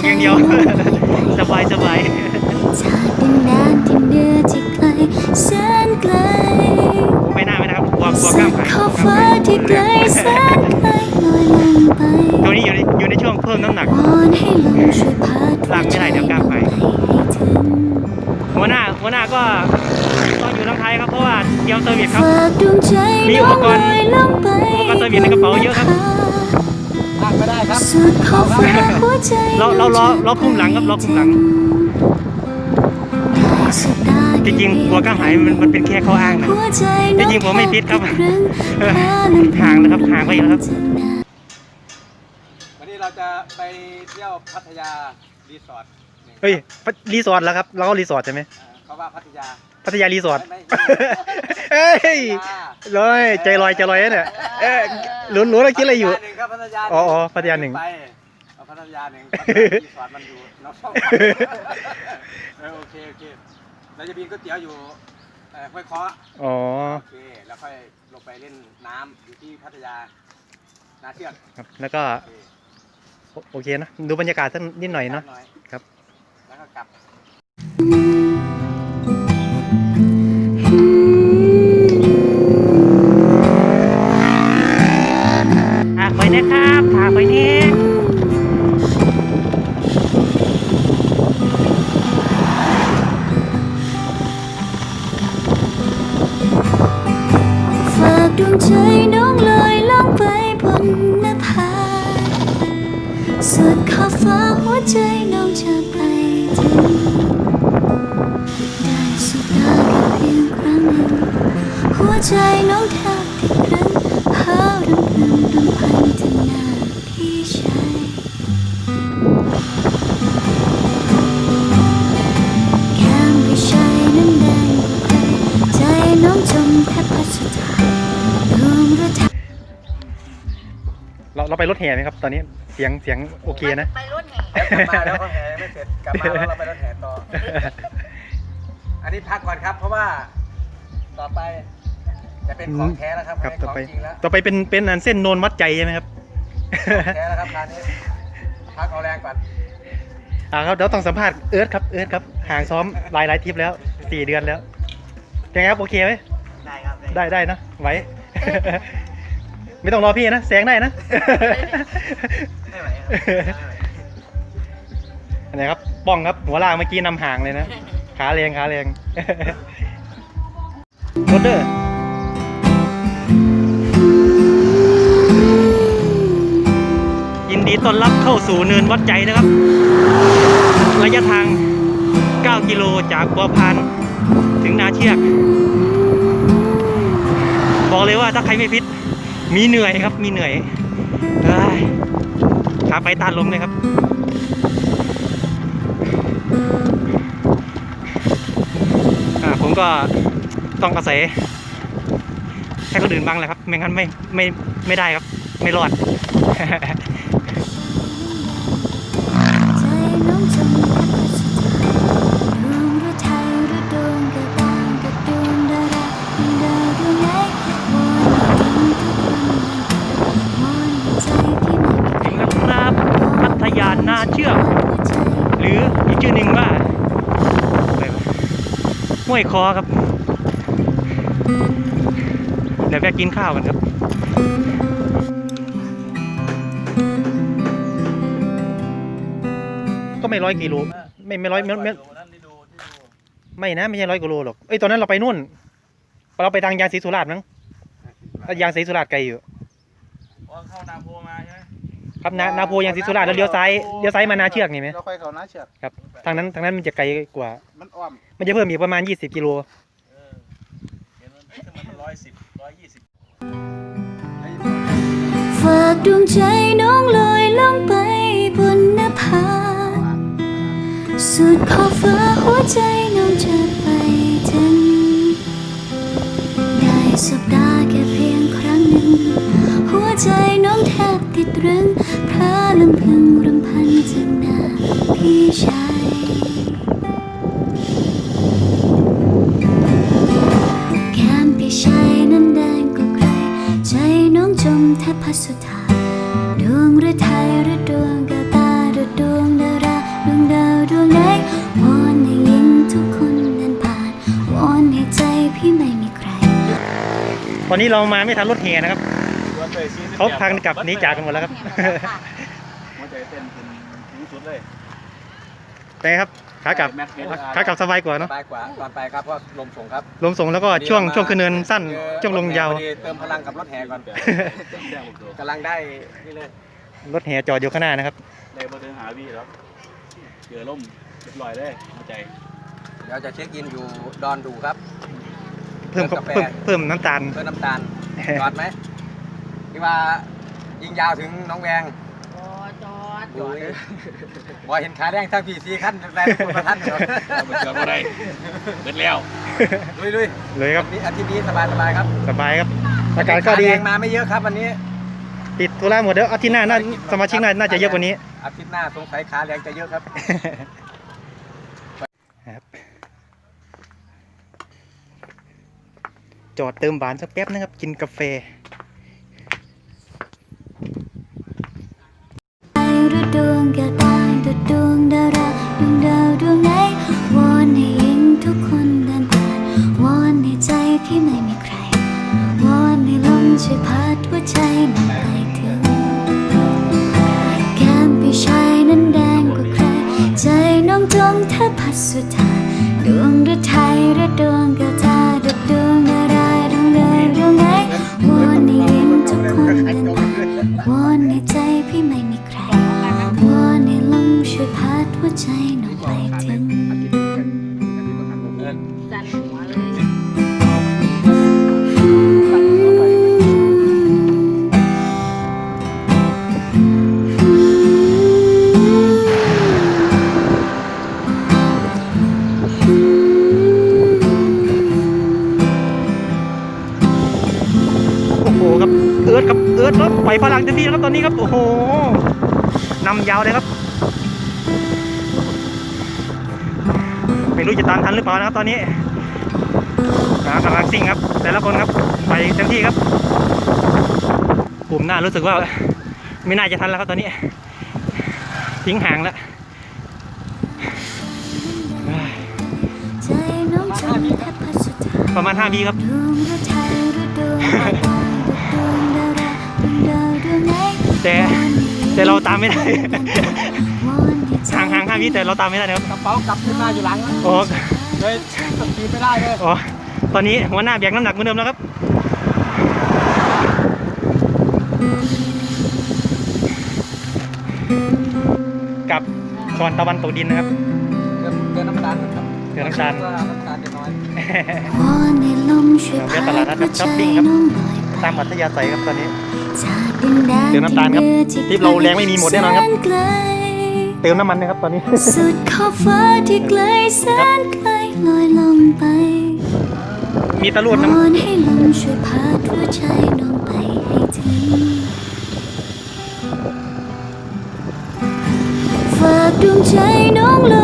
เขาร้องบอกอย่างเดียว สบายสบายจากดินแดนที่เหนือที่ไกลแสนไกลไม่น่าไม่นะครับกลัวกลัวกสุล้ามดหายขอบฟ้าที่ไกลแสนไกลลอยลงไปตัวนี้อยู่ในอยู่ในช่วงเพิ่มน้ำหนักวอนให้ลมช่วยพาลากไม่ได้เดี๋ยวกล้ามหายให้ถึงหัวหน้าหัวหน้าก็ต้องอยู่ทางไทยครับเพราะว่าเตรียมเซอร์วิสครับฝากดวงใจมีอุปกรณ์น้องลอยลงไปอุปกรณ์เซอร์วิสในกระเป๋าเยอะครับ ลากไม่ได้ครับสุดขอบฟ้าหัวใจเราเราเราเราคุมหลังครับเราคุมหลังได้สุดตาจริงๆกลัวกล้ามหายมันมันเป็นแค่ข้ออ้างนะหัวใจจริงๆผมไม่พิษครับน้องแทบเออติดครั้งห่างนะครับห่างไปอีกแล้วครับ วันนี้เราจะไปเที่ยวพัทยารีสอร์ทนี่เฮ้ยรีสอร์ทแล้วครับเราก็รีสอร์ทใช่ไหมอ่าเขาว่าพัทยาพัทยารีสอร์ทไม่ เฮ้ยพัทยาลอยใจลอยใจลอยนะเนี่ยเอ๊ะรู้รู้แล้วคิดอะไรอยู่ พัทยาหนึ่งครับพัทยาอ๋ออ๋อพัทยาหนึ่งไปเอาพัทยาหนึ่งพัทยารีสอร์ทมันอยู่นอกช่องเออโอเคโอเคเราจะมีก๋วยเตี๋ยวอยู่เอ่อห้วยเคาะอ๋อโอเคแล้วค่อยลงไปเล่นน้ำอยู่ที่พัทยานาเชือกครับแล้วก็โอเคโอโอเคนะดูบรรยากาศสักนิดหน่อยเนาะ ครับ แล้วก็กลับ สุดขอบฟ้าหัวใจน้องจะไปถึงได้สุดตาแค่เพียงครั้งหนึ่งหัวใจน้องแทบติดรั้งพารำพึงรำพันถึงหน้าพี่ชายแก้มพี่ชายนั้นแดงกว่าใครใจน้องจมแทบพัดสุดท้ายดวงฤทัยเราเราไปรถแห่ไหมครับ ตอนนี้ สียงเสียงโอเคนะ ไปรถแห่กลับมาแล้วก็แห่ไม่เสร็จกลับมาแล้วเราไปรถแห่ต่อ อันนี้พักก่อนครับ เพราะว่าต่อไปจะเป็นของแท้แล้วครับครับไม่ต่อของไปจริงแล้วต่อไปเป็นเป็นอันเส้นโนนวัดใจใช่ไหมครับของแท้แล้วครับร้านนี้พักเอาแรงก่อนอ่าครับเดี๋ยวต้องสัมภาษณ์เอิร์ธครับเอิร์ธครับห่างซ้อมหลายหลายทริปแล้วสี่เดือนแล้วยังไงครับโอเคไหมได้ครับได้ได้นะไหว ไม่ต้องรอพี่นะแซงได้นะ ไม่ไหวครับอันไหนครับป้องครับหัวลากเมื่อกี้นำห่างเลยนะ ขาแรงขาแรงรถเดอร์ยินดีต้อนรับเข้าสู่เนินวัดใจนะครับ ระยะทาง 9 กิโลจากบัวพานถึงนาเชือก บอกเลยว่าถ้าใครไม่พิษ มีเหนื่อยครับมีเหนื่อยขาไปตาลมเลยครับอ่าผมก็ต้องอาศัยให้คนอื่นบ้างแหละครับ ไม่งั้นไม่ไม่ไม่ได้ครับ ไม่รอด ห้วยคอครับ เดี๋ยวแวะกินข้าวกันครับก็ไม่ร้อยกิโลไม่ไม่ร้อยไม่ไม่ไม่นะไม่ใช่ร้อยกิโลหรอกเอ้ยตอนนั้นเราไปนู่นเราไปทางยางศรีสุราษฎร์มั้งแล้วยางศรีสุราษฎร์ไกลอยู่เข้านาโพมาใช่ไหม ครับนานาโพยางศรีสุราษฎร์แล้วเลี้ยวซ้ายเลี้ยวซ้ายมานาเชือกนี่ไหมเราค่อยเข้านาเชือกครับทางนั้นทางนั้นมันจะไกลกว่า มันอ้อมมันจะเพิ่มอีกประมาณ 20 กิโลเห็นมันเอ๊ะทำไมมันร้อยสิบร้อยยี่สิบฝากดวงใจน้องลอยล่องไปบนนภาสุดขอบฟ้าหัวใจน้องจะไปถึงได้สบตาแค่เพียงครั้งหนึ่ง หัวใจน้องแทบ ตรึงเพระลำพึงรำพันจากหน้าพี่ชายแก้มพี่ชายนั้นแดงกวใจน้องจมแทบพัสุธาดวงฤทัยหรืดวงกาตาหรืดวงดาราดวงดาวดวงไหนวอนให้ยิงทุกคนนั้นผ่านวอนให้ใจพี่ไม่มีใคร ตอนนี้เรามาไม่ทันรถแห่นะครับ เขาพังกลับหนีจากกันหมดแล้วครับ หัวใจเต้นเป็นสูงสุดเลยไปครับขากลับแม็กซ์เมตรขากลับสบายกว่าสเนาะบายกว่าตอนไปครับเพราะลมส่งครับลมส่งแล้วก็ช่วงช่วงขึ้นเนินสั้นเจอช่วงลงยาวรถแห่พอดีเติมพลังกับรถแห่ก่อนกำลังได้นี่เลยรถแห่จอดอยู่ข้างหน้านะครับได้มาเดินหาพี่แล้วเกือล่มเรียบร้อยเลยหัวใจ เดี๋ยวจะเช็คอินอยู่ดอนดูครับ เพิ่มเติมกาแฟเพิ่มเพิ่มน้ำตาลเพื่อน้ำตาลจอดไหม ที่ว่ายิงยาวถึงน้องแวงจอดจอดดูบอยเห็นขาแดงทั้งพี่สี่ขั้นแฟนคนประทัดเหรอเอาไปเกือบอะไรเบิดแล้วลุยลุยเลยครับอาทิตย์นี้สบายสบายครับสบายครับอากาศก็ดีขแงมาไม่เยอะครับวันนี้ติดธุระหมดเดี๋ยวอาทิตย์หน้าน่าสมาชิกน่าน่าจะเยอะกว่านี้อาทิตย์หน้าสงสัยขาแรงจะเยอะครับครับจอดเติมหวานสักแป๊บนะครับกินกาแฟ ที่ไม่มีใครวอนให้ลมช่วยพัดหัวใจนั้นไปถึงแก้มพี่ชายนั้นแดงกว่าใคร ใจน้องจงเธอพัดสุดทางดวงฤทัยระดวงแก้วตา ร์ดครับปล่อยพลังเต็มที่แล้วครับตอนนี้ครับ โอ้โหนำยาวเลยครับ ไม่รู้จะตามทันหรือเปล่านะครับตอนนี้อ่ากำลังซิ่งครับ แต่ละคนครับ ไปเต็มที่ครับกลุ่มหน้ารู้สึกว่า ไม่น่าจะทันแล้วครับตอนนี้ ทิ้งห่างแล้วใจน้องจมแทบพัดสุดทางประมาณ5วิครับ แต่แต่เราตามไม่ได้วอนในใจห่างห่างห้าวิแต่เราตามไม่ได้นะครับกระเป๋ากลับขึ้นมาอยู่หลังนะอ๋อเลยสตีไม่ได้เลยอ๋อตอนนี้หัวหน้าแบกน้ำหนักเหมือนเดิมแล้วครับกับก่อนตะวันตกดินนะครับเติมเติมน้ำตาลครับเติมน้ำตาลก็น้ำตาลจะน้อยวอนให้ลมช่วยพัดหัวใจน้องลอยไป ตามอัธยาศัยครับตอนนี้จากดินแดนเติมน้ำตาลครับทริปเราแรงไม่มีหมดแน่นอนครับแสไกลเติมน้ำมันนะครับตอนนี้สุดขอบฟ้าที่ไกลแสนไกลลอยลงไป มีตะลุดวน้ำอนให้ลมช่วยพาหัวใจน้องไปให้ถึงฝากดวงใจน้องล